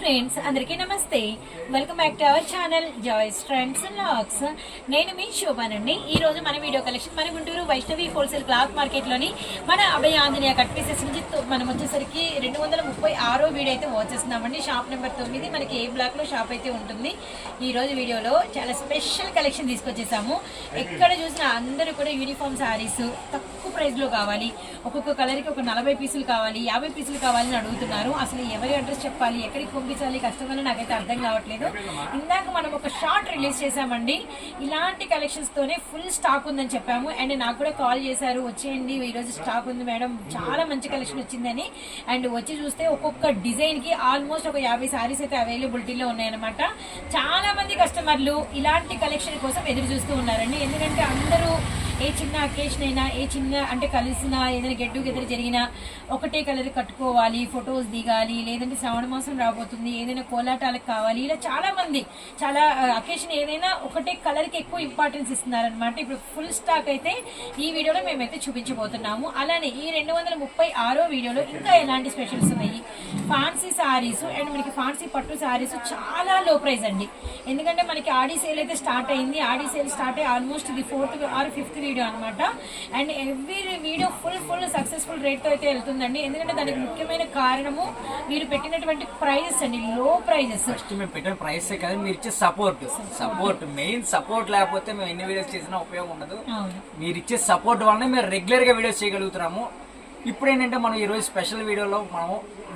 Friends అందరికీ నమస్తే. Welcome back to our channel Joys friends lakhs నేను మీ శోభానండి ఈ రోజు మన వీడియో కలెక్షన్ మన గుంటూరు వైష్ణవి హోల్సేల్ క్లాత్ మార్కెట్లోని మన అభయ ఆంజనేయ కట్ పీసెస్ నుంచి మనం వచ్చేసరికి రెండు వందల ముప్పై ఆరో వీడియో అయితే వచ్చేస్తున్నామండి షాప్ నెంబర్ తొమ్మిది. మనకి ఏ బ్లాక్లో షాప్ అయితే ఉంటుంది. ఈ రోజు వీడియోలో చాలా స్పెషల్ కలెక్షన్ తీసుకొచ్చేసాము. ఎక్కడ చూసినా అందరూ కూడా యూనిఫామ్ శారీస్ తక్కువ ప్రైస్లో కావాలి. ఒక్కొక్క కలర్కి ఒక నలభై పీసులు కావాలి యాభై పీసులు కావాలని అడుగుతున్నారు. అసలు ఎవరి అడ్రస్ చెప్పాలి? ఎక్కడికి చూపించాలి కస్టమర్లు నాకైతే అర్థం కావట్లేదు. ఇందాక మనం ఒక షార్ట్ రిలీజ్ చేసామండి ఇలాంటి కలెక్షన్స్తోనే ఫుల్ స్టాక్ ఉందని చెప్పాము. అండ్ నాకు కూడా కాల్ చేశారు వచ్చేయండి ఈరోజు స్టాక్ ఉంది మేడం చాలా మంచి కలెక్షన్ వచ్చిందని. అండ్ వచ్చి చూస్తే ఒక్కొక్క డిజైన్కి ఆల్మోస్ట్ ఒక యాభై సారీస్ అయితే అవైలబిలిటీలో ఉన్నాయన్నమాట. చాలా మంది కస్టమర్లు ఇలాంటి కలెక్షన్ కోసం ఎదురు చూస్తూ ఉన్నారండి. ఎందుకంటే అందరూ ఏ చిన్న అకేషన్ అయినా ఏ చిన్న అంటే కలిసిన ఏదైనా గెట్ టుగెదర్ జరిగినా ఒకటే కలర్ కట్టుకోవాలి ఫొటోస్ దిగాలి లేదంటే శ్రావణ మాసం రాబోతుంది ఏదైనా కోలాటాలకు కావాలి. ఇలా చాలా మంది చాలా అకేషన్ ఏదైనా ఒకటే కలర్కి ఎక్కువ ఇంపార్టెన్స్ ఇస్తున్నారనమాట ఇప్పుడు ఫుల్ స్టాక్ అయితే ఈ వీడియోలో మేమైతే చూపించబోతున్నాము. అలానే ఈ రెండు వందల ముప్పై ఆరో వీడియోలో ఇంకా ఎలాంటి స్పెషల్స్ ఉన్నాయి? ఫాన్సీ సారీస్ అండ్ మనకి ఫాన్సీ పట్టు సారీస్ చాలా లో ప్రైస్ అండి. ఎందుకంటే మనకి ఆడి సేల్ అయితే స్టార్ట్ అయింది. ఆడి సేల్ స్టార్ట్ అయ్యి ఆల్మోస్ట్ ఇది ఫోర్త్ ఆర్ ఫిఫ్త్ వీడియో అనమాట and every video full full successful రేట్తో అయితే వెళ్తుందండి. ఎందుకంటే దానికి ముఖ్యమైన కారణము మీరు పెట్టినటువంటి ప్రైజెస్ అండి. లో ప్రైజెస్. ఫస్ట్ మేము పెట్టిన ప్రైస్ కదా మీరు ఇచ్చే సపోర్ట్. సపోర్ట్ మెయిన్ సపోర్ట్ లేకపోతే మేము ఎన్ని వీడియోస్ చేసినా ఉపయోగం ఉండదు. మీరు ఇచ్చే సపోర్ట్ వల్లనే మేము రెగ్యులర్గా వీడియోస్ చేయగలుగుతున్నాము. ఇప్పుడు ఏంటంటే మనం ఈ రోజు స్పెషల్ వీడియోలో మనం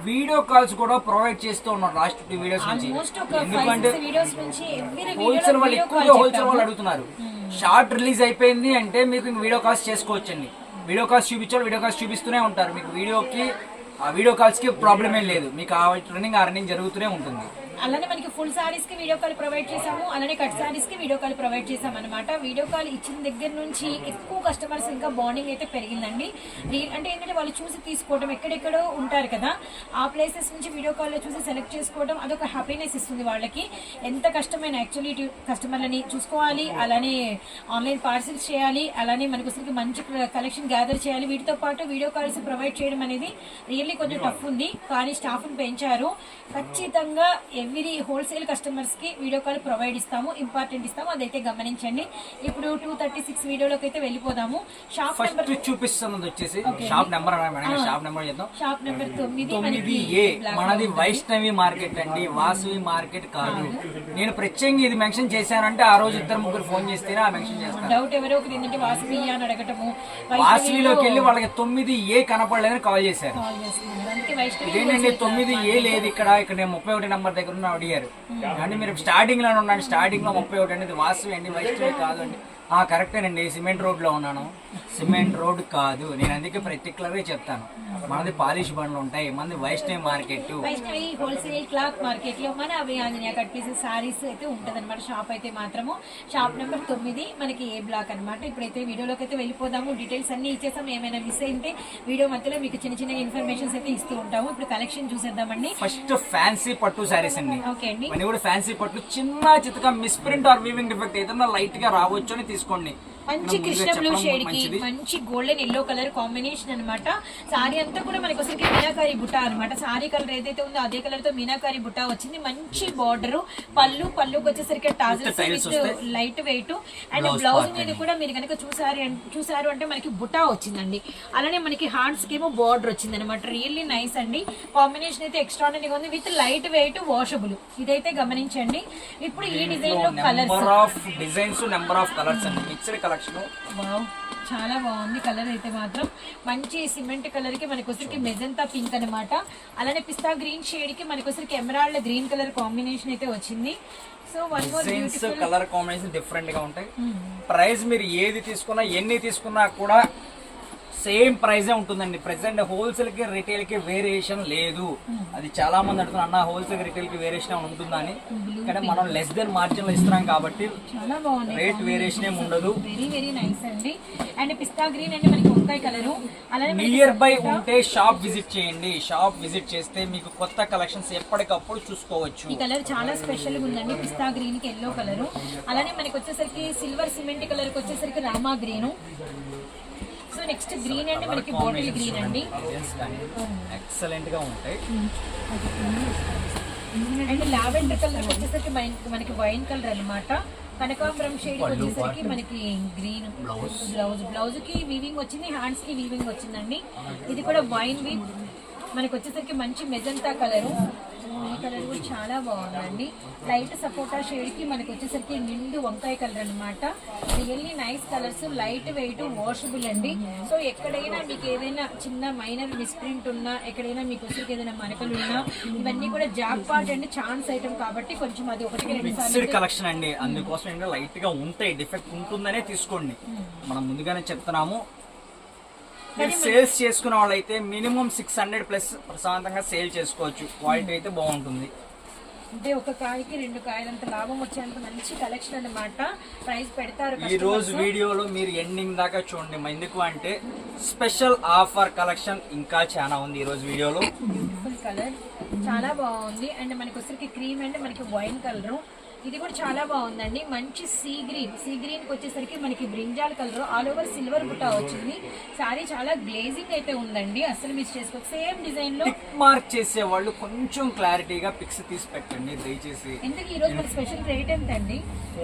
వీడియో కాల్స్ కూడా ప్రొవైడ్ చేస్తూ ఉన్నాం లాస్ట్ టూ వీడియోస్ నుంచి. ఎందుకంటే హోల్సేల్ వాళ్ళు ఎక్కువగా హోల్సేల్ వాళ్ళు అడుగుతున్నారు. షార్ట్ రిలీజ్ అయిపోయింది అంటే మీకు వీడియో కాల్స్ చేసుకోవచ్చండి. వీడియో కాల్స్ చూపించాలి వీడియో కాల్స్ చూపిస్తూనే ఉంటారు. మీకు వీడియోకి ఆ వీడియో కాల్స్కి ప్రాబ్లం ఏం లేదు. మీకు ఆ రన్నింగ్ ఆ రన్నింగ్ జరుగుతూనే ఉంటుంది. అలానే మనకి ఫుల్ సారీస్కి వీడియో కాల్ ప్రొవైడ్ చేసాము అలానే కట్ సారీస్కి వీడియో కాల్ ప్రొవైడ్ చేసాం అనమాట వీడియో కాల్ ఇచ్చిన దగ్గర నుంచి ఎక్కువ కస్టమర్స్ ఇంకా బాండింగ్ అయితే పెరిగిందండి. అంటే ఏంటంటే వాళ్ళు చూసి తీసుకోవడం ఎక్కడెక్కడో ఉంటారు కదా. ఆ ప్లేసెస్ నుంచి వీడియో కాల్లో చూసి సెలెక్ట్ చేసుకోవడం అదొక హ్యాపీనెస్ ఇస్తుంది వాళ్ళకి. ఎంత కష్టమైన యాక్చువల్లీ కస్టమర్లని చూసుకోవాలి అలానే ఆన్లైన్ పార్సిల్స్ చేయాలి అలానే మనకు అసలు మంచి కలెక్షన్ గ్యాదర్ చేయాలి. వీటితో పాటు వీడియో కాల్స్ ప్రొవైడ్ చేయడం అనేది రియల్లీ కొంచెం టఫ్ ఉంది. కానీ స్టాఫ్ని పెంచారు. ఖచ్చితంగా ఎవ్రీ హోల్సేల్ కస్టమర్స్కి వీడియో కాల్ ప్రొవైడ్ ఇస్తాము ఇంపార్టెంట్ ఇస్తాము. అదైతే గమనించండి. ఇప్పుడు టూ థర్టీ సిక్స్ వీడియోలోకి అయితే వెళ్ళిపోదాము. షాప్ ఫస్ట్ నెంబర్ చూపిస్తున్నది వచ్చేసి షాప్ నెంబర్ షాప్ నెంబర్ చేద్దాం. షాప్ నెంబర్ తొమ్మిది మనకి ఏ మనది. వైష్ణవి మార్కెట్ అండి వాసవి మార్కెట్ కాదు. నేను ప్రత్యేకంగా ఇది మెన్షన్ చేశానంటే ఆ రోజు ఇద్దరు ముగ్గురు ఫోన్ చేస్తేనే ఆ మెన్షన్ చేస్తాను. డౌట్ ఎవరో ఒకటి ఏంటంటే వాసవి అని అడగటము వాసవిలోకి వెళ్ళి వాళ్ళకి తొమ్మిది ఏ కనపడలేదని కాల్ చేశారు. కాల్ చేస్తున్నారు ఇదేంటండి తొమ్మిది ఏ లేదు ఇక్కడ. ఇక్కడ నేను ముప్పై ఒకటి నెంబర్ దగ్గర ఉన్న అడిగారు. అంటే మీరు స్టార్టింగ్లో ఉండండి. స్టార్టింగ్లో ముప్పై ఒకటి అండి ఇది వాసవి అండి వైష్ణవి కాదు అండి. కరెక్టేనండి సిమెంట్ రోడ్లో ఉన్నాను. సిమెంట్ రోడ్ కాదు. నేను అందుకే పర్టికులర్గా చెప్తాను. మనది పాలిష్ బండ్లు ఉంటాయి. మనది Vaishnavi market. Vaishnavi wholesale cloth మార్కెట్లో మన అభయ ఆంజనేయ కట్ పీసెస్ సారీస్ అయితే ఉంటది అనమాట షాప్ అయితే మాత్రము. షాప్ నెంబర్ తొమ్మిది. మనకి ఏ బ్లాక్ అనమాట ఇప్పుడైతే వీడియోలోకి అయితే వెళ్ళిపోదాము. డీటెయిల్స్ అన్ని ఇచ్చేసాం ఏమైనా మిస్ అయితే వీడియో మధ్యలో మీకు చిన్న చిన్న ఇన్ఫర్మేషన్స్ అయితే ఇస్తూ ఉంటాము. ఇప్పుడు కలెక్షన్ చూసేద్దామండి. ఫస్ట్ ఫ్యాన్సీ పట్టు శారీస్ అండి. ఓకే అండి. కూడా ఫ్యాన్సీ పట్టు చిన్న చితక మిస్ప్రింట్ ఆర్ వీవింగ్ డిఫెక్ట్ ఏదన్నా లైట్గా రావచ్చు అని తీసుకోండి. మంచి కృష్ణ బ్లూ షేడ్కి. మంచి గోల్డెన్ ఎల్లో కలర్ కాంబినేషన్ అన్నమాట. సారీ అంతా కూడా మనకి ఒకసారి మీనాకారి బుట్ట అన్నమాట. సారీ కలర్ ఏదైతే ఉందో అదే కలర్తో మీనాకారి బుట్ట వచ్చింది. మంచి బార్డర్. పళ్ళు పళ్ళుకి వచ్చేసరికి tassels with. Light weight. And blouse మీద. కూడా మీరు కనుక చూసారు చూసారు అంటే మనకి బుటా వచ్చిందండి. అలానే మనకి హ్యాండ్స్కి ఏమో బార్డర్ వచ్చింది అనమాట రియల్లీ నైస్ అండి. కాంబినేషన్ అయితే ఎక్స్ట్రాడనరీగా ఉంది. విత్ లైట్ వెయిట్ వాషబుల్ ఇదైతే గమనించండి. ఇప్పుడు ఈ డిజైన్లో colours designs number of colours అండి. మిక్స్డ్ కలెక్షన్ చాలా బాగుంది. కలర్ అయితే మాత్రం మంచి సిమెంట్ కలర్కి మనకి వచ్చరికి మెజంతా పింక్ అన్నమాట. అలానే పిస్తా గ్రీన్ షేడ్కి మనకి వచ్చరికి ఎమరాల్డ్ గ్రీన్ కలర్ కాంబినేషన్ అయితే వచ్చింది. So one more colour combination డిఫరెంట్గా ఉంటాయి. ప్రైస్ మీరు ఏది తీసుకున్నా ఎన్ని తీసుకున్నా కూడా సేమ్ ప్రైజే ఉంటుందండి. ప్రెసెంట్ హోల్సేల్కి రిటైల్కి వేరియేషన్ లేదు. అది చాలా మంది అడుగుతున్నారు అన్న హోల్సేల్ రిటైల్కి వేరియేషన్ ఉంటుందా? అని. కానీ మనం లెస్ దెన్ మార్జిన్లో ఇస్తున్నాం కాబట్టి రేట్ వేరియేషన్ ఏమి ఉండదు. వెరీ వెరీ నైస్ అండి. అండ్ పిస్తా గ్రీన్ అంటే మనకి వంకాయ కలరు. అలానే నియర్ బై ఉంటే షాప్ విజిట్ చేయండి. షాప్ విజిట్ చేస్తే మీకు కొత్త కలెక్షన్స్ ఎప్పటికప్పుడు చూసుకోవచ్చు. ఈ కలర్ చాలా స్పెషల్గా ఉందండి. పిస్తా గ్రీన్కి ఎల్లో కలర్. అలానే మనకి వచ్చేసరికి సిల్వర్ సిమెంట్ కలర్కి వచ్చేసరికి Rama green so next green అండి మనకి బాటిల్ గ్రీన్ అండి. ఎక్సలెంట్గా ఉంటాయి. అండ్ లావెండర్ కలర్ వచ్చేసరికి మన- మనకి వైన్ కలర్ అన్నమాట. కనకాంబరం షేడ్ వచ్చేసరికి మనకి గ్రీన్ బ్లౌజ్ బ్లౌజ్కి వీవింగ్ వచ్చింది హ్యాండ్స్కి వీవింగ్ వచ్చిందండి. ఇది కూడా వైన్ వీవ్ మనకి వచ్చేసరికి మంచి మెజంతా కలరు ఈ కలర్ కూడా చాలా బాగుందండి. లైట్ సపోటా షేడ్కి మనకి వచ్చేసరికి నిండు వంకాయ కలర్ అన్నమాట. Really nice colours light weight washable అండి. సో ఎక్కడైనా మీకు ఏదైనా చిన్న మైనర్ మిస్ప్రింట్ ఉన్నా ఎక్కడైనా మీకు వచ్చేసరికి ఏదైనా మరకలు ఉన్నా ఇవన్నీ కూడా జాబ్ పార్ట్ అండి ఛాన్స్ ఐటమ్ కాబట్టి కొంచెం అది మిక్స్డ్ కలెక్షన్ అండి. అందుకోసం లైట్గా ఉంటాయి డిఫెక్ట్ ఉంటుందనే తీసుకోండి. మనం ముందుగానే చెప్తున్నాము మీరు సేల్స్ చేసుకున్న వాళ్ళైతే మినిమం సిక్స్ హండ్రెడ్ ప్లస్ ప్రశాంతంగా సేల్ చేసుకోవచ్చు. క్వాలిటీ అయితే బాగుంటుంది. అంటే ఒక కాయకి రెండు కాయలంత లాభం వచ్చేంత మంచి కలెక్షన్ అన్నమాట. ప్రైస్ పెడతారు ఈ రోజు వీడియోలో మీరు ఎండింగ్ దాకా చూడండి. ఎందుకు అంటే స్పెషల్ ఆఫర్ కలెక్షన్ ఇంకా చాలా ఉంది ఈ రోజు వీడియోలో. బ్యూటిఫుల్ కలర్ చాలా బాగుంది. అండ్ మనకి వచ్చరికి క్రీమ్ అండ్ మనకి వైన్ కలర్ ఇది కూడా చాలా బాగుందండి. మంచి సీ గ్రీన్. సీ గ్రీన్కి వచ్చేసరికి మనకి brinjal colour all over silver బుట్ట వచ్చింది. సారీ చాలా గ్లేజింగ్ అయితే ఉందండి. అసలు మిస్ చేసుకోవచ్చు సేమ్ డిజైన్లో మార్క్ చేసే వాళ్ళు కొంచెం క్లారిటీగా పిక్స్ తీసి పెట్టండి దయచేసి. ఎందుకు ఈ రోజు స్పెషల్ రేట్ ఎంత అండి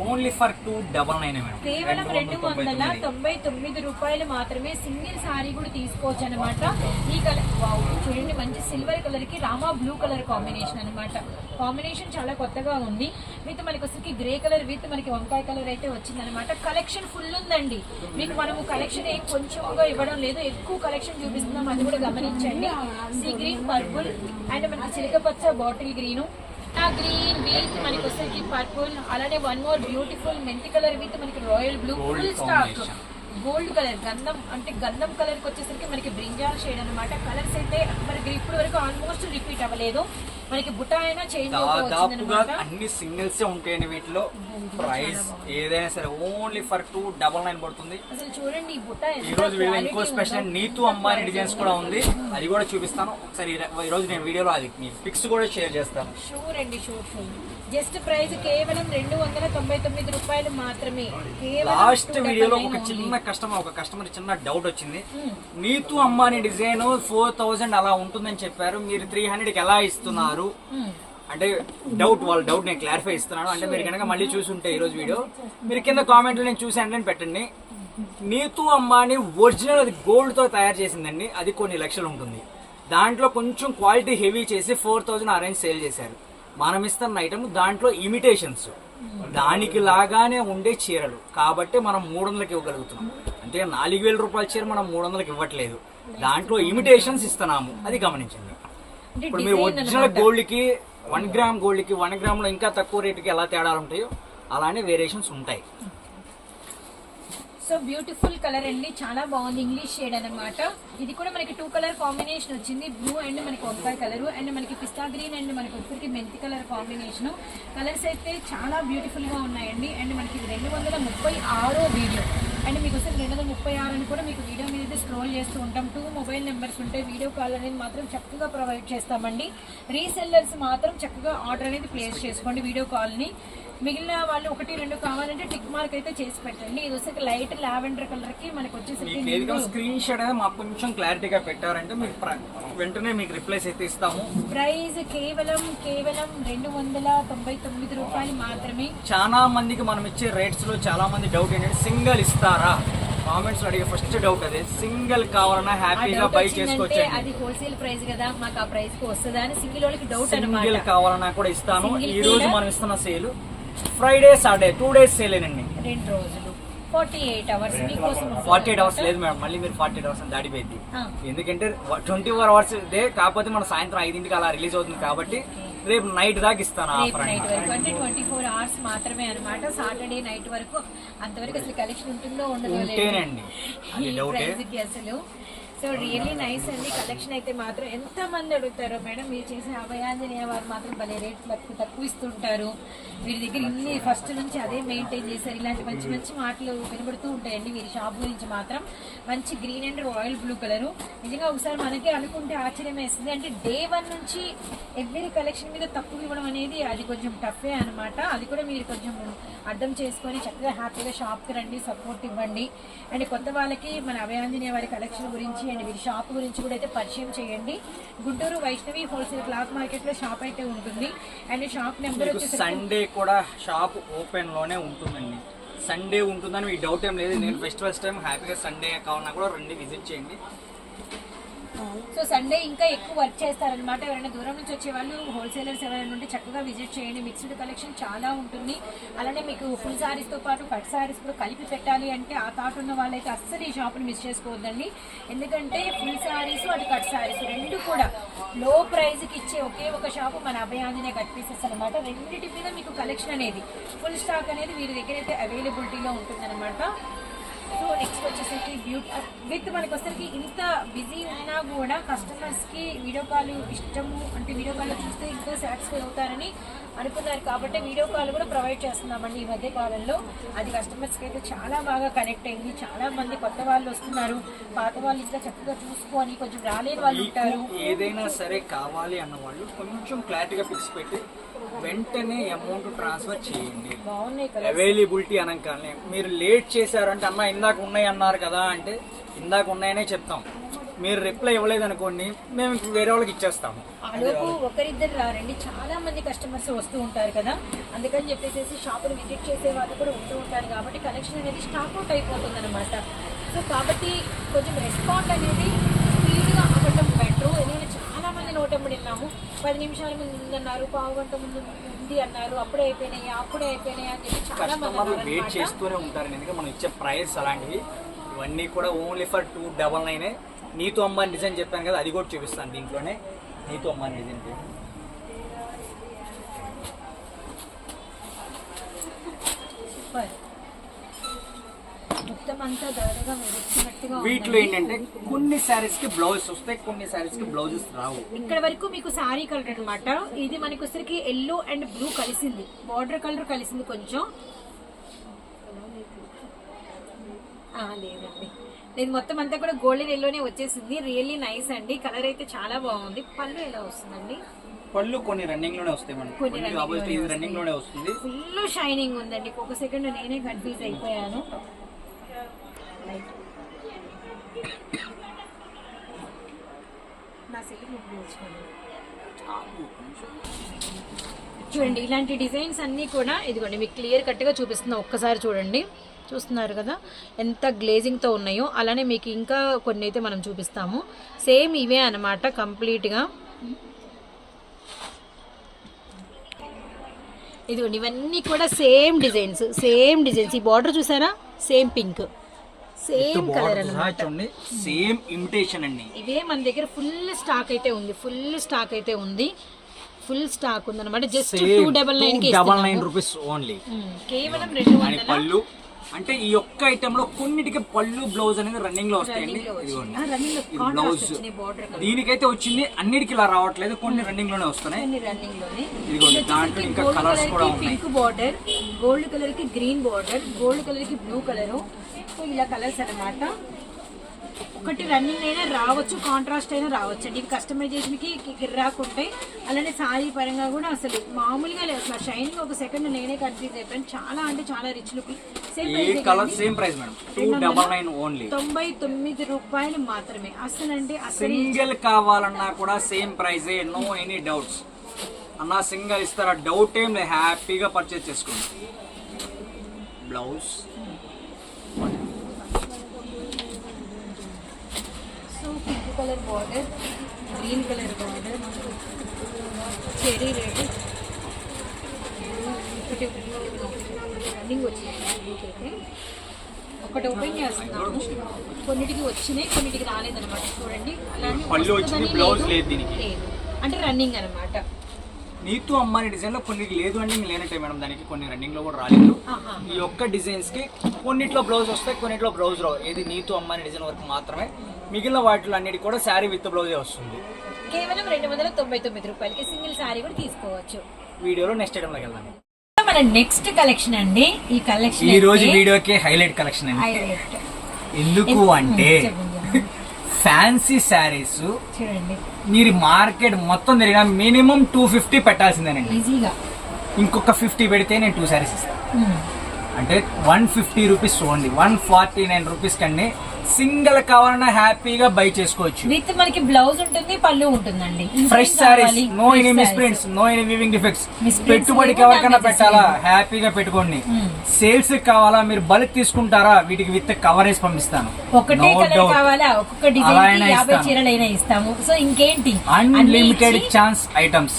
only for two double nine కేవలం రెండు వందల తొంభై తొమ్మిది రూపాయలు మాత్రమే సింగిల్ సారీ కూడా తీసుకోవచ్చు అనమాట ఈ కలర్ వావ్ చూడండి మంచి సిల్వర్ కలర్కి రామా బ్లూ కలర్ కాంబినేషన్ అన్నమాట. కాంబినేషన్ చాలా కొత్తగా ఉంది. విత్ మనకి వచ్చరికి గ్రే కలర్ విత్ మనకి వంకాయ కలర్ అయితే వచ్చింది అనమాట కలెక్షన్ ఫుల్ ఉందండి. మీకు మనము కలెక్షన్ ఏం కొంచెంగా ఇవ్వడం లేదు. ఎక్కువ కలెక్షన్ చూపిస్తున్నాం అది కూడా గమనించండి. సీ గ్రీన్ పర్పుల్ అండ్ మనకి చిలక పచ్చ బాటిల్ గ్రీను ఆ గ్రీన్ విత్ మనకి వచ్చేసి పర్పుల్ అలానే వన్ మోర్ బ్యూటిఫుల్ మెంతి కలర్ విత్ మనకి royal blue full stock. Gold colour గంధం అంటే గంధం కలర్కి వచ్చేసరికి మనకి బ్రింజాల్ షేడ్ అన్నమాట. కలర్స్ అయితే మనకి ఇప్పుడు వరకు ఆల్మోస్ట్ రిపీట్ అవ్వలేదు. మనకి బుట్ట అయినా చేంజ్ దాదాపుగా అన్ని సింగిల్స్ ఉంటాయండి వీటిలో. ప్రైస్ ఏదైనా సరే only for two double nine పడుతుంది. అసలు చూడండి ఈ బుట్ట ఈ రోజు వీడియో ఇంకో స్పెషల్ నీతు అంబానీ డిజైన్స్ కూడా ఉంది. అది కూడా చూపిస్తాను. ఒకసారి ఈ- ఈ రోజు నేను వీడియోలో అది మీ పిక్స్ కూడా షేర్ చేస్తాను. షూర్ అండి షూర్ షూర్ జస్ట్ ప్రైస్ కేవలం రెండు వందల తొంభై తొమ్మిది రూపాయలు మాత్రమే. లాస్ట్ 299 వీడియోలో ఒక. చిన్న కస్టమర్ ఒక కస్టమర్ చిన్న డౌట్ వచ్చింది. Neetu Ambani design four thousand అలా ఉంటుందని చెప్పారు. మీరు త్రీ హండ్రెడ్కి ఎలా ఇస్తున్నారు? మ్మ్. అంటే డౌట్ వాళ్ళ డౌట్ నేను క్లారిఫై ఇస్తున్నాను. అంటే మీరు కనుక మళ్ళీ చూసుంటే ఈ రోజు వీడియో. మీరు కింద కామెంట్లు నేను చూసాను అని పెట్టండి. నీతు అంబానీ ఒరిజినల్ అది గోల్డ్తో తయారు చేసిందండి. అది కొన్ని లక్షలు ఉంటుంది. దాంట్లో కొంచెం క్వాలిటీ హెవీ చేసి ఫోర్ థౌజండ్ అరేంజ్ సేల్ చేశారు. మనం ఇస్తున్న ఐటమ్ దాంట్లో ఇమిటేషన్స్ దానికి లాగానే ఉండే చీరలు. కాబట్టి మనం మూడు వందలకి ఇవ్వగలుగుతున్నాం. అంటే నాలుగు వేల రూపాయల చీర మనం మూడు వందలకి ఇవ్వట్లేదు. దాంట్లో ఇమిటేషన్స్ ఇస్తున్నాము. అది గమనించండి. ఇప్పుడు మీరు ఒరిజినల్ గోల్డ్కి వన్ గ్రామ్ గోల్డ్కి వన్ గ్రామ్లో ఇంకా తక్కువ రేటుకి ఎలా తేడాలు ఉంటాయో అలానే వేరియేషన్స్ ఉంటాయి. సో బ్యూటిఫుల్ కలర్ అండి. చాలా బాగుంది ఇంగ్లీష్ షేడ్ అనమాట ఇది కూడా మనకి టూ కలర్ కాంబినేషన్ వచ్చింది. బ్లూ అండ్ మనకి వంకాయ కలర్ అండ్ మనకి పిస్తా గ్రీన్ అండ్ మనకి ఒక్కరికి మెంతి కలర్ కాంబినేషన్ కలర్స్ అయితే చాలా బ్యూటిఫుల్గా ఉన్నాయండి. అండ్ మనకి ఇది రెండు వందల ముప్పై ఆరో వీడియో అండ్ మీకు వస్తే రెండు వందల ముప్పై ఆరు అని కూడా మీకు వీడియో మీద స్క్రోల్ చేస్తూ ఉంటాం. టూ మొబైల్ నెంబర్స్ ఉంటాయి వీడియో కాల్ అనేది మాత్రం చక్కగా ప్రొవైడ్ చేస్తామండి. రీసెల్లర్స్ మాత్రం చక్కగా ఆర్డర్ అనేది ప్లేస్ చేసుకోండి వీడియో కాల్ని మిగిలిన వాళ్ళు ఒకటి రెండు కావాలంటే టిక్ మార్క్ అయితే చేసి పెట్టండి. ఇది వచ్చేసి లైట్ లావెండర్ కలర్కి మనకి ఏదిగా స్క్రీన్ షాట్ మాకు కొంచెం క్లారిటీగా పెట్టారంటే మీకు వెంటనే మీకు రిప్లైస్ అయితే ఇస్తాము. ప్రైస్ కేవలం కేవలం రెండు వందల తొంభై తొమ్మిది రూపాయలు మాత్రమే. చాలా మందికి మనం ఇచ్చే రేట్స్లో చాలా మంది డౌట్ ఏంటంటే సింగిల్ ఇస్తారా? కామెంట్స్ అడిగే ఫస్ట్ డౌట్ అదే. సింగిల్ కావాలన్నా హ్యాపీగా బై చేసుకోవచ్చు అది హోల్సేల్ ప్రైస్ కదా మాకు ఆ ప్రైస్కి వస్తుందా అని సింగిల్ వాళ్ళకి డౌట్ సింగిల్ కావాలన్నా కూడా ఇస్తాను. ఈ రోజు? మనం ఇస్తున్న sale Friday Saturday two days సేలేనండి రెండు రోజులు. ఫార్టీ ఎయిట్ అవర్స్ మీకోసం ఫార్టీ ఎయిట్ అవర్స్ లేదు మేడం మళ్ళీ మీరు ఫార్టీ ఎయిట్ అవర్స్ దాడిపోయింది ఆ. ఎందుకంటే ట్వంటీ ఫోర్ అవర్స్ డే కాకపోతే మన సాయంత్రం ఐదింటికి అలా రిలీజ్ అవుతుంది కాబట్టి రేపు నైట్ దాకా ఇస్తాను ఆఫర్ నైట్ వరకు. అంటే ట్వంటీ ఫోర్ అవర్స్ మాత్రమే అన్నమాట. సాటర్డే నైట్ వరకు అంతవరకు అసలు కలెక్షన్ ఉంటుందో ఉండదో ఉంటేనండి. అది డౌటే కి అసలు. సో రియల్లీ నైస్ అండి. కలెక్షన్ అయితే మాత్రం ఎంత మంది అడుగుతారో మేడం? మీరు చేసే అభయాంజనేయ వారు మాత్రం భలే రేట్ తక్కువ తక్కువ ఇస్తుంటారు. వీరి దగ్గర ఇన్ని ఫస్ట్ నుంచి అదే మెయింటైన్ చేశారు. ఇలాంటి మంచి మంచి మాటలు వినబడుతూ ఉంటాయండి వీరి షాప్ గురించి మాత్రం. మంచి green and royal blue colour నిజంగా ఒకసారి మనకే అనుకుంటే ఆశ్చర్యం వేస్తుంది. అంటే డే వన్ నుంచి ఎవ్రీ కలెక్షన్ మీద తక్కువ ఇవ్వడం అనేది అది కొంచెం టఫే అనమాట అది కూడా మీరు కొంచెం అర్థం చేసుకొని చక్కగా హ్యాపీగా షాప్కి రండి సపోర్ట్ ఇవ్వండి. అండ్ కొత్త వాళ్ళకి మన అభయాంజనేయ వారి కలెక్షన్ గురించి చేయండి. మీరు షాప్ గురించి కూడా అయితే పరిచయం చేయండి. గుంటూరు వైష్ణవి హోల్సేల్ క్లాత్ మార్కెట్లో షాప్ అయితే ఉంటుంది. అండ్ షాప్ నెంబర్ సండే కూడా షాప్ ఓపెన్లోనే ఉంటుందండి. సండే ఉంటుందని మీకు డౌట్ ఏం లేదు. నేను ఫెస్టివల్స్ టైం హ్యాపీగా సండే కావాలన్నా కూడా రండి విజిట్ చేయండి. సో సండే ఇంకా ఎక్కువ వర్క్ చేస్తారనమాట ఎవరైనా దూరం నుంచి వచ్చే వాళ్ళు హోల్సేలర్స్ ఎవరైనా ఉంటే చక్కగా విజిట్ చేయండి. మిక్స్డ్ కలెక్షన్ చాలా ఉంటుంది. అలానే మీకు ఫుల్ శారీస్తో పాటు కట్ శారీస్ కూడా కలిపి పెట్టాలి అంటే ఆ థాట్ ఉన్న వాళ్ళైతే అస్సలు ఈ షాప్ని మిస్ చేసుకోవద్దండి. ఎందుకంటే ఫుల్ శారీస్ అటు కట్ శారీస్ రెండు కూడా లో ప్రైస్కి ఇచ్చే ఒకే ఒక షాపు మన అభయాంజనే కట్ పీసెస్ అనమాట రెండింటి మీద మీకు కలెక్షన్ అనేది ఫుల్ స్టాక్ అనేది వీరి దగ్గర అయితే అవైలబిలిటీలో ఉంటుందన్నమాట. సో నెక్స్ట్ వచ్చేసరికి బ్యూటీ విత్ మనకి వచ్చేసరికి ఇంత బిజీ ఉన్నా కూడా కస్టమర్స్కి వీడియో కాల్ ఇష్టము అంటే వీడియో కాల్ చూస్తే ఇంకా సాటిస్ఫై అవుతారని అనుకున్నారు కాబట్టి వీడియో కాల్ కూడా ప్రొవైడ్ చేస్తున్నామండి ఈ మధ్య కాలంలో. అది కస్టమర్స్కి అయితే చాలా బాగా కనెక్ట్ అయింది. చాలా మంది కొత్త వాళ్ళు వస్తున్నారు. పాత వాళ్ళు ఇంకా చక్కగా చూసుకొని కొంచెం రాలేని వాళ్ళు ఉంటారు. ఏదైనా సరే కావాలి అన్న వాళ్ళు కొంచెం క్లారిటీగా ఫిక్స్ పెట్టి వెంటనే అమౌంట్ ట్రాన్స్ఫర్ చేయండి. అవైలబిలిటీ అనగానే. మీరు లేట్ చేశారంటే అన్న ఇందాక ఉన్నాయి అన్నారు కదా అంటే ఇందాక ఉన్నాయనే చెప్తాం. మీరు రిప్లై ఇవ్వలేదు అనుకోండి మేము వేరే వాళ్ళకి ఇచ్చేస్తాము. ఒకరిద్దరు రారండి. చాలా మంది కస్టమర్స్ వస్తూ ఉంటారు కదా. అందుకని చెప్పేసి షాపులు విజిట్ చేసే వాళ్ళు కూడా ఉంటూ ఉంటారు కాబట్టి కలెక్షన్ అనేది స్టాక్ అవుట్ అయిపోతుంది అనమాట సో కాబట్టి కొంచెం రెస్పాండ్ అనేది మంది నోటెంబడి విన్నాము పది నిమిషాల ముందు ఉందన్నారు పావు గంట ముందు ఉంది అన్నారు. అప్పుడే అయిపోయినాయి అప్పుడే అయిపోయినాయి అని చెప్పి చాలా మంది వెయిట్. చేస్తూనే ఉంటారు ఎందుకంటే మనం ఇచ్చే ప్రైస్ అలాంటివి ఇవన్నీ కూడా ఓన్లీ ఫర్ టూ డబల్ నైనే. నీతో అమ్మ డిజైన్ చెప్పాను కదా అది కూడా చూపిస్తాను దీంట్లోనే. నీతో అమ్మ డిజైన్ వీటిలో. ఏంటంటే కొన్ని శారీస్కి బ్లౌజ్ వస్తాయి కొన్ని శారీస్కి బ్లౌజెస్ రావు. ఇక్కడ వరకు మీకు సారీ కలర్ అన్నమాట. ఇది మనకి వచ్చరికి ఎల్లో అండ్ బ్లూ కలిసింది. బార్డర్ కలర్ కలిసింది కొంచెం. లేదండి. ఇది మొత్తం అంతా కూడా గోల్డెన్ ఎల్లోనే వచ్చేసింది. రియల్లీ నైస్ అండి. కలర్ అయితే చాలా బాగుంది. పళ్ళు ఎలా వస్తుందండి? పళ్ళు కొన్ని రన్నింగ్లోనే వస్తాయి మనకి. ఇది రన్నింగ్లోనే వస్తుంది. ఫుల్ షైనింగ్ ఉందండి. ఒక సెకండ్ నేనే కన్ఫ్యూజ్ అయిపోయాను. నా చూడండి ఇలాంటి డిజైన్స్ అన్నీ కూడా ఇదిగోండి మీకు క్లియర్ కట్గా చూపిస్తున్నా ఒక్కసారి చూడండి. చూస్తున్నారు కదా ఎంత గ్లేజింగ్తో ఉన్నాయో అలానే మీకు ఇంకా కొన్ని అయితే మనం చూపిస్తాము. సేమ్ ఇవే అనమాట కంప్లీట్గా ఇదిగోండి ఇవన్నీ కూడా సేమ్ డిజైన్స్ సేమ్ డిజైన్స్ ఈ బార్డర్ చూసారా? సేమ్ పింక్ సేమ్ కలర్ చూడండి. సేమ్ ఇమిటేషన్ అండి. ఇవే మన దగ్గర ఫుల్ స్టాక్ అయితే ఉంది. ఫుల్ స్టాక్ అయితే ఉంది. ఫుల్ స్టాక్ ఉంది అనమాట జస్ట్ టూ డబల్ నైన్కి డబల్ నైన్ రూపీస్ ఓన్లీ కేవలం రెండు వందల? పళ్ళు అంటే ఈ ఒక్క ఐటమ్లో కొన్నిటికి పళ్ళు బ్లౌజ్ అనేది రన్నింగ్లో వస్తాయండి. ఇదిగోండి. బ్లౌజ్ దీనికైతే వచ్చింది అన్నిటికి ఇలా రావట్లేదు. కొన్ని రన్నింగ్లోనే వస్తున్నాయి. కొన్ని రన్నింగ్లోనే. ఇదిగోండి దాంట్లో ఇంకా కలర్స్ కలర్ కూడా ఉన్నాయి. పింక్ బార్డర్ గోల్డ్ కలర్కి గ్రీన్ బార్డర్ గోల్డ్ కలర్కి బ్లూ కలర్ సో ఇలా కలర్స్ అన్నమాట. ఒకటి రన్నింగ్ అయినా రావచ్చు కాంట్రాస్ట్ అయినా రావచ్చు. అండి ఇవి కస్టమైజేషన్కి గిర్రాకు ఉంటాయి అలానే సారీ పరంగా కూడా అసలు మామూలుగా లేదు. అసలు షైనింగ్ ఒక సెకండ్ నేనే కన్ఫ్యూజ్ అయిపోయాను చాలా అంటే చాలా rich look same same price madam only తొంభై తొమ్మిది రూపాయలు మాత్రమే. అసలు అంటే అసలు సింగిల్ కావాలన్నా కూడా సేమ్ ప్రైజే నో ఎనీ డౌట్స్ అన్న సింగిల్ ఇస్తారా? డౌట్ ఏం లేదు. హ్యాపీగా పర్చేస్ చేసుకోండి. Blouse pink colour border green colour border cherry red ఒకటి రన్నింగ్ అయితే ఒకటి ఓపెన్ చేస్తున్నాము. కొన్నిటికి వచ్చినాయి కొన్నిటికి రాలేదన్నమాట. చూడంండి. అలానే లేదు. అంటే రన్నింగ్ అన్నమాట. నీతో అమ్మాని డిజైన్లో కొన్ని లేదు అంటే ఇంక లేనట్టే మేడం దానికి కొన్ని రన్నింగ్లో కూడా రాలేదు. ఈ ఒక్క డిజైన్స్కి కొన్నిట్లో బ్లౌజ్ వస్తాయి కొన్నిట్లో బ్లౌజ్ రావు. ఇది నీతో అమ్మాని డిజైన్ వరకు మాత్రమే. మిగిలిన వాటిలో అన్నిటి కూడా శారీ విత్ బ్లౌజే వస్తుంది. కేవలం రెండు వందల తొంభై తొమ్మిది రూపాయలకి సింగిల్ శారీ కూడా తీసుకోవచ్చు. వీడియోలో నెక్స్ట్ ఐటమ్ వెళ్దాం. మన నెక్స్ట్ కలెక్షన్ అండి. ఈ కలెక్షన్ ఈ రోజు వీడియోకి హైలైట్ కలెక్షన్ అండి ఎందుకు అంటే. ఫ్యాన్సీ శారీస్ చూడండి. మీరు మార్కెట్ మొత్తం తిరిగినా మినిమం టూ ఫిఫ్టీ పెట్టాల్సిందేనండి. ఈజీగా. ఇంకొక ఫిఫ్టీ పెడితే నేను టూ శారీస్ ఇస్తాను. అంటే one fifty rupees only one forty nine rupees కండి సింగిల్ కావాలన్నా హ్యాపీగా బై చేసుకోవచ్చు విత్ మనకి బ్లౌజ్ ఉంటుంది పళ్ళు ఉంటుందండి fresh saris? No any miss. Prints no any weaving defects పెట్టుబడికి ఎవరికైనా పెట్టాలా. హ్యాపీగా పెట్టుకోండి Hmm. సేల్స్ కావాలా మీరు బల్క్ తీసుకుంటారా వీటికి విత్ కవరేజ్ పంపిస్తాను ఒకటే కలర్. కావాలా ఒక్కొక్క డిజైన్ యాభై. చీరలైనా ఇస్తాము సో ఇంకేంటి అన్లిమిటెడ్ ఛాన్స్ ఐటమ్స్.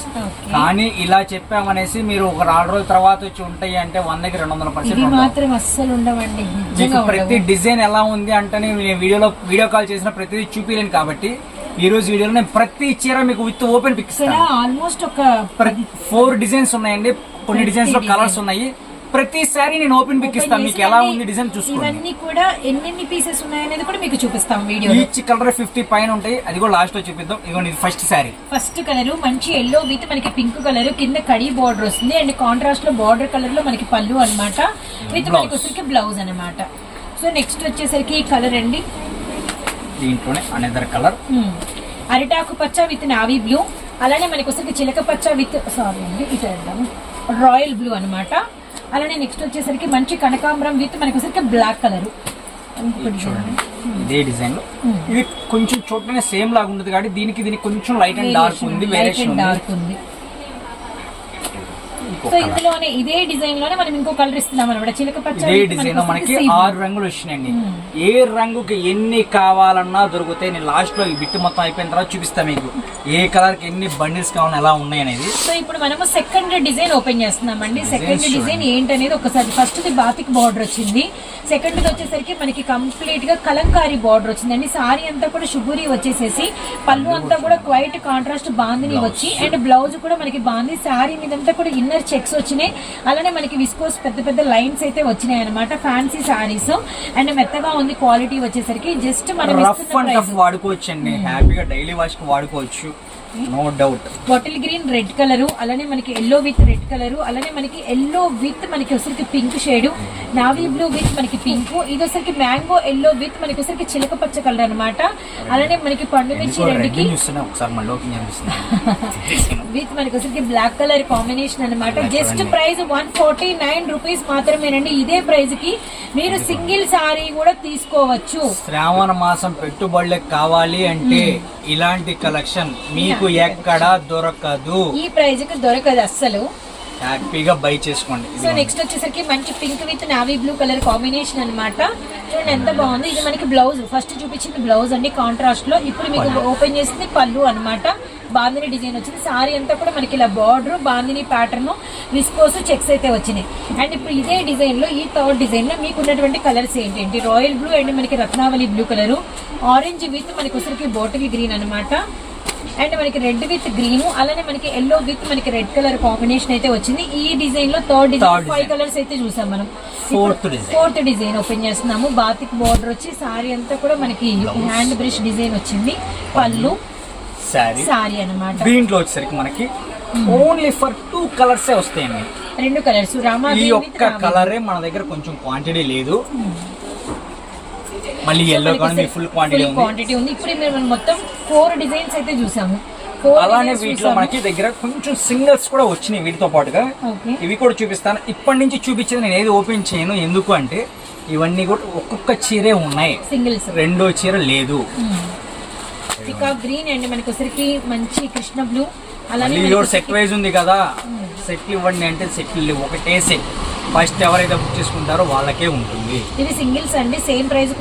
కానీ ఇలా చెప్పామనేసి మీరు ఒక నాలుగు రోజుల తర్వాత వచ్చి ఉంటాయి అంటే వందకి రెండు వందల పర్సెంట్ మాత్రం అస్సలు ఉండవండి ప్రతి. డిజైన్ ఎలా ఉంది అంటే నేను వీడియోలో వీడియో కాల్ చేసిన ప్రతిదీ చూపించలేను కాబట్టి ఈ రోజు వీడియోలో నేను ప్రతి చీర మీకు విత్ ఓపెన్ పిక్ ఇక్కడ ఇస్తాను. ఆల్మోస్ట్ ఒక ఫోర్ డిజైన్స్ ఉన్నాయండి. కొన్ని డిజైన్స్లో. కలర్స్ ఉన్నాయి. ప్రతిసారి నేను ఓపెన్ పిక్ ఇస్తాను. మీకు ఎలా ఉంది డిజైన్ చూసుకోండి. ఇవన్నీ కూడా ఎన్నెన్ని పీసెస్ ఉన్నాయనేది కూడా మీకు చూపిస్తాం వీడియోలో. ఈచ్ కలర్ ఫిఫ్టీ పైన ఉంటాయి. అది కూడా లాస్ట్లో చూపిద్దాం. ఇదిగోండి ఇది ఫస్ట్ శారీ ఫస్ట్ కలర్ మంచి ఎల్లో విత్ మనకి పింక్ కలర్ కింద కడి బార్డర్ వస్తుంది. అండ్ కాంట్రాస్ట్లో బార్డర్ కలర్లో మనకి పళ్ళు అన్నమాట. విత్. మనకి వచ్చరికి బ్లౌజ్ అన్నమాట. సో నెక్స్ట్ వచ్చేసరికి ఈ కలర్ అండి. దీంట్లోనే అనదర్ కలర్. అరిటాకు పచ్చ విత్ నావీ బ్లూ. అలానే మనకి వచ్చరికి చిలక పచ్చ విత్ సారీ అండి ఇటు వెళ్దాము రాయల్ బ్లూ అన్నమాట. అలానే నెక్స్ట్ వచ్చేసరికి మంచి కనకాంబరం విత్ మనకి వచ్చరికి బ్లాక్ కలర్. చూడండి. ఇదే డిజైన్లో. ఇది కొంచెం చూడటమే సేమ్ లాగా ఉంటుంది కాబట్టి దీనికి దీనికి కొంచెం లైట్ అండ్ డార్క్ ఉంది వేరియేషన్ డార్క్ ఉంది. సో. ఇందులోనే ఇదే డిజైన్లోనే మనం ఇంకో కలర్ ఇస్తున్నాం అనమాట చిలక పచ్చ ఇదే with డిజైన్ మనకి. ఆరు రంగులు వచ్చినాయండి ఏ రంగుకి ఎన్ని కావాలన్నా దొరుకుతాయి నేను లాస్ట్లో ఈ బిట్ మొత్తం అయిపోయిన తర్వాత చూపిస్తా మీకు ఏ కలర్కి ఎన్ని బండిల్స్ కావాలని ఎలా ఉన్నాయి అనేది. సో ఇప్పుడు మనము సెకండ్ డిజైన్ ఓపెన్ చేస్తున్నామండి. సెకండ్ డిజైన్ ఏంటనేది ఒకసారి. ఫస్ట్ ది బాతిక్ బార్డర్ వచ్చింది. సెకండ్ వచ్చేసరికి మనకి కంప్లీట్గా కలంకారీ బార్డర్ వచ్చిందండి. సారీ అంతా కూడా షుగూరి వచ్చేసేసి పళ్ళు అంతా కూడా క్వైట్ కాంట్రాస్ట్ బాందిని వచ్చి అండ్ బ్లౌజ్ కూడా మనకి బాంది. సారీ మీదంతా కూడా ఇన్నర్ చెక్స్ వచ్చినాయి. అలానే మనకి విస్కోస్ పెద్ద పెద్ద లైన్స్ అయితే వచ్చినాయి అనమాట ఫ్యాన్సీ సారీస్ అండ్ మెత్తగా ఉంది క్వాలిటీ వచ్చేసరికి జస్ట్ మనం వాడుకోవచ్చు అండి హ్యాపీగా డైలీ వాష్కి వాడుకోవచ్చు. No doubt bottle green red colour అలానే మనకి ఎల్లో విత్ రెడ్ కలరు అలానే మనకి ఎల్లో విత్ మనకి వచ్చరికి pink shade navy blue with మనకి పింక్ ఇది వచ్చరికి మ్యాంగో ఎల్లో విత్ మనకి వచ్చరికి చిలక పచ్చ కలర్ అన్నమాట అలానే మనకి పండు మిర్చి రెడ్కి చూస్తున్నా ఒకసారి మళ్ళీ ఓపెన్ చేస్తున్నా విత్ మనకి వచ్చరికి బ్లాక్ కలర్ కాంబినేషన్ అన్నమాట just price one forty nine rupees మాత్రమేనండి. ఇదే ప్రైస్కి మీరు సింగిల్ సారీ కూడా తీసుకోవచ్చు. శ్రావణ మాసం పెట్టుబడులకు కావాలి అంటే ఇలాంటి కలెక్షన్ మీకు ఎక్కడా దొరకదు. ఈ ప్రైస్కి దొరకదు అస్సలు. హ్యాపీగా బై చేసుకోండి. సో నెక్స్ట్ వచ్చేసరికి మంచి pink with navy blue colour combination అన్నమాట. చూడండి ఎంత బాగుంది. ఇది మనకి బ్లౌజ్. ఫస్ట్ చూపించింది బ్లౌజ్ అండి కాంట్రాస్ట్లో ఇప్పుడు మీకు ఓపెన్ చేసింది పళ్ళు అన్నమాట. బాందిని డిజైన్ వచ్చింది. సారీ అంతా కూడా మనకి ఇలా border bandhani pattern viscose checks అయితే వచ్చినాయి. అండ్ ఇప్పుడు ఇదే డిజైన్లో ఈ థర్డ్ డిజైన్లో మీకు ఉన్నటువంటి కలర్స్ ఏంటంటే రాయల్ బ్లూ అండ్ మనకి రత్నావళి బ్లూ కలర్ ఆరెంజ్ విత్ మనకి వచ్చరికి బాటిల్ గ్రీన్ అన్నమాట. అండ్ మనకి రెడ్ విత్ గ్రీన్ అలానే మనకి ఎల్లో విత్ మనకి రెడ్ కలర్ కాంబినేషన్ అయితే వచ్చింది. ఈ డిజైన్లో థర్డ్ డిజైన్ ఫైవ్. కలర్స్ అయితే చూసాం మనం. ఫోర్త్ డిజైన్ ఓపెన్ చేస్తున్నాము. బాతిక్ బార్డర్ వచ్చి సారీ అంతా కూడా మనకి హ్యాండ్ బ్రష్ డిజైన్ వచ్చింది. పళ్ళు. శారీ. సారీ అన్నమాట. దీంట్లో వచ్చేసరికి మనకి ఓన్లీ ఫర్ టూ కలర్స్ వస్తాయండి. రెండు కలర్స్. రామా ఈ ఒక్క కలరే మన దగ్గర కొంచెం క్వాంటిటీ లేదు. మళ్ళీ ఎల్లో కానీ ఫుల్ క్వాంటిటీ ఉంది. క్వాంటిటీ ఉంది. ఇప్పుడు మేము మొత్తం ఫోర్ డిజైన్స్ అయితే చూసాము. అలానే వీటిలో మనకి దగ్గర కొంచెం సింగిల్స్ కూడా వచ్చినాయి వీటితో పాటుగా. ఇవి కూడా చూపిస్తాను. ఇప్పటి నుంచి చూపించేది నేను ఏది ఓపెన్ చేయను. ఎందుకు అంటే ఇవన్నీ కూడా ఒక్కొక్క చీరే ఉన్నాయి. సింగిల్స్ రెండో చీర లేదు. పికాక్ గ్రీన్ అండ్ మనకి వచ్చరికి మంచి కృష్ణ బ్లూ. మనకి సెట్ వైజ్ ఉంది కదా. సెట్ ఇవ్వండి అంటే సెట్ ఒకటే సెట్. ఫస్ట్ ఎవరైతే బుక్ చేసుకుంటారో వాళ్ళకే ఉంటుంది. ఇవి సింగిల్స్ అండి. Same price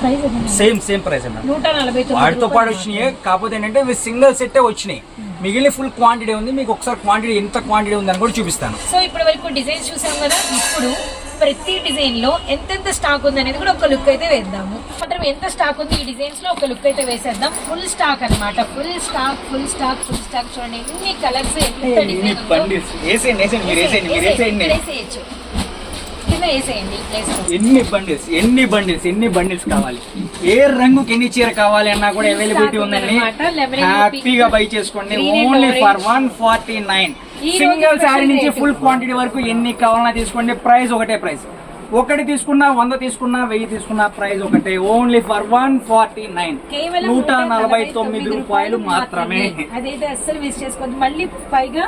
price same same price నూట నలభై వాటితో పాటు వచ్చినాయి. కాకపోతే ఏంటంటే ఇవి సింగిల్ సెట్టే వచ్చినాయి. మిగిలిన ఫుల్ క్వాంటిటీ ఉంది. మీకు ఒకసారి క్వాంటిటీ ఎంత క్వాంటిటీ ఉందని కూడా చూపిస్తాను. సో ఇప్పటి వరకు డిజైన్స్ చూసాం కదా. ఇప్పుడు ప్రతి డిజైన్లో ఎంతెంత స్టాక్ ఉంది అనేది కూడా ఒక లుక్ అయితే వేద్దాము. మాత్రం ఎంత స్టాక్ ఉంది ఈ డిజైన్స్లో ఒక లుక్ అయితే వేసేద్దాం. ఫుల్ స్టాక్ అన్నమాట. Full stock full stock full stock చూడండి. ఎన్ని కలర్స్ ఎంత డిజైన్ వేసేయచ్చు. ఎన్ని బండిల్స్ ఎన్ని బండిల్స్ ఎన్ని బండిల్స్ కావాలి? ఏ రంగుకి ఎన్ని చీర కావాలి అన్నా కూడా అవైలబిలిటీ ఉందండి హ్యాపీగా బై చేసుకోండి. Only for. One forty nine single sari నుంచి. ఫుల్ క్వాంటిటీ వరకు ఎన్ని కావాలన్నా తీసుకోండి ప్రైస్ ఒకటే ప్రైస్ ఒకటి తీసుకున్నా వంద తీసుకున్నా వెయ్యి తీసుకున్నా ప్రైస్ ఒకటే. Only for one forty nine కేవలం నూట నలభై తొమ్మిది రూపాయలు మాత్రమే. అదైతే అస్సలు మిస్ చేసుకోవద్దు. మళ్ళీ పైగా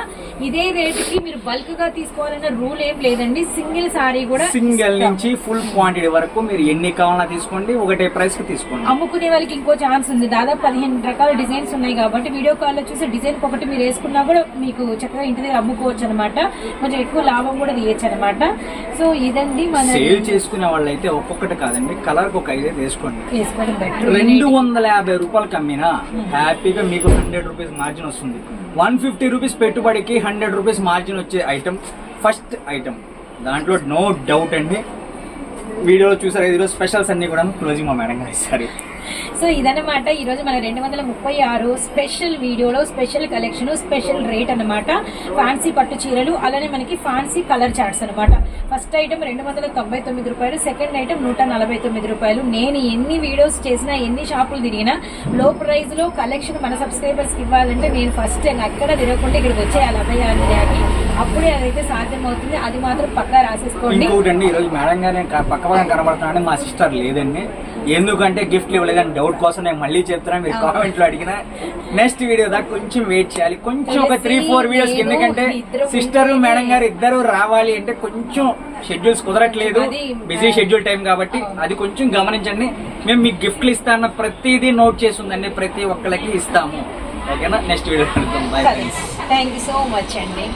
ఇదే రేటుకి మీరు బల్క్గా తీసుకోవాలన్న రూల్ ఏం లేదండి. సింగిల్ సారీ కూడా సింగిల్ నుంచి ఫుల్ క్వాంటిటీ వరకు మీరు ఎన్ని కావాలన్నా తీసుకోండి ఒకటే ప్రైస్కి తీసుకోండి. అమ్ముకునే వాళ్ళకి ఇంకో ఛాన్స్ ఉంది. దాదాపు పదిహేను రకాల డిజైన్స్ ఉన్నాయి కాబట్టి వీడియో కాల్లో చూసి డిజైన్ ఒకటి మీరు వేసుకున్నా కూడా మీకు చక్కగా ఇంటి దగ్గర అమ్ముకోవచ్చు అనమాట కొంచెం ఎక్కువ లాభం కూడా తీయచ్చు అనమాట సో ఇదండి మన సేల్ చేసుకునే వాళ్ళు అయితే ఒక్కొక్కటి కాదండి కలర్ ఒక ఐదే బెటర్ రెండు వందల యాభై రూపాయలు కమ్మినా హ్యాపీగా మీకు హండ్రెడ్ రూపీస్ మార్జిన్ వస్తుంది. వన్ ఫిఫ్టీ రూపీస్ పెట్టుబడికి హండ్రెడ్ రూపీస్ మార్జిన్ వచ్చే ఐటమ్ ఫస్ట్ ఐటమ్. దాంట్లో నో డౌట్ అండి. వీడియోలో చూసారు ఈరోజు స్పెషల్స్ అన్ని కూడా క్లోజింగ్ మా మేడం గారు ఇస్తారు. సో ఇదన్నమాట ఈరోజు మన రెండు వందల ముప్పై ఆరు స్పెషల్ వీడియోలో స్పెషల్ కలెక్షన్ స్పెషల్ రేట్ అనమాట ఫ్యాన్సీ పట్టు చీరలు అలానే మనకి ఫ్యాన్సీ కలర్ చార్ట్స్ అనమాట ఫస్ట్ ఐటమ్ రెండు వందల తొంభై తొమ్మిది రూపాయలు సెకండ్ ఐటమ్ నూట నలభై తొమ్మిది రూపాయలు. నేను ఎన్ని వీడియోస్ చేసినా ఎన్ని షాపులు తిరిగినా లో ప్రైస్లో కలెక్షన్ మన సబ్స్క్రైబర్స్కి ఇవ్వాలంటే నేను ఫస్ట్ ఎక్కడ తిరగకుండా ఇక్కడికి వచ్చేయాలి అభయానికి అప్పుడే అదైతే సాధ్యం అవుతుంది అది మాత్రం పక్కా రాసేసుకోండి. ఈరోజు మేడం గారు పక్క పక్కన కనబడుతున్నాను మా సిస్టర్ లేదండి. ఎందుకంటే గిఫ్ట్ ఇవ్వలేదని డౌట్ కోసం నేను మళ్ళీ చెప్తున్నాను మీరు కామెంట్లో అడిగిన. నెక్స్ట్ వీడియో దాకా కొంచెం వెయిట్ చేయాలి. కొంచెం ఒక త్రీ ఫోర్ వీడియోస్ ఎందుకంటే సిస్టర్ మేడం గారు ఇద్దరు రావాలి అంటే కొంచెం షెడ్యూల్స్ కుదరట్లేదు. బిజీ షెడ్యూల్ టైం కాబట్టి అది కొంచెం గమనించండి. మేము మీకు గిఫ్ట్లు ఇస్తాన్న ప్రతిదీ నోట్ చేసి ఉందండి ప్రతి ఒక్కరికి ఇస్తాము. ఓకేనా next video bye thank you so much అండి.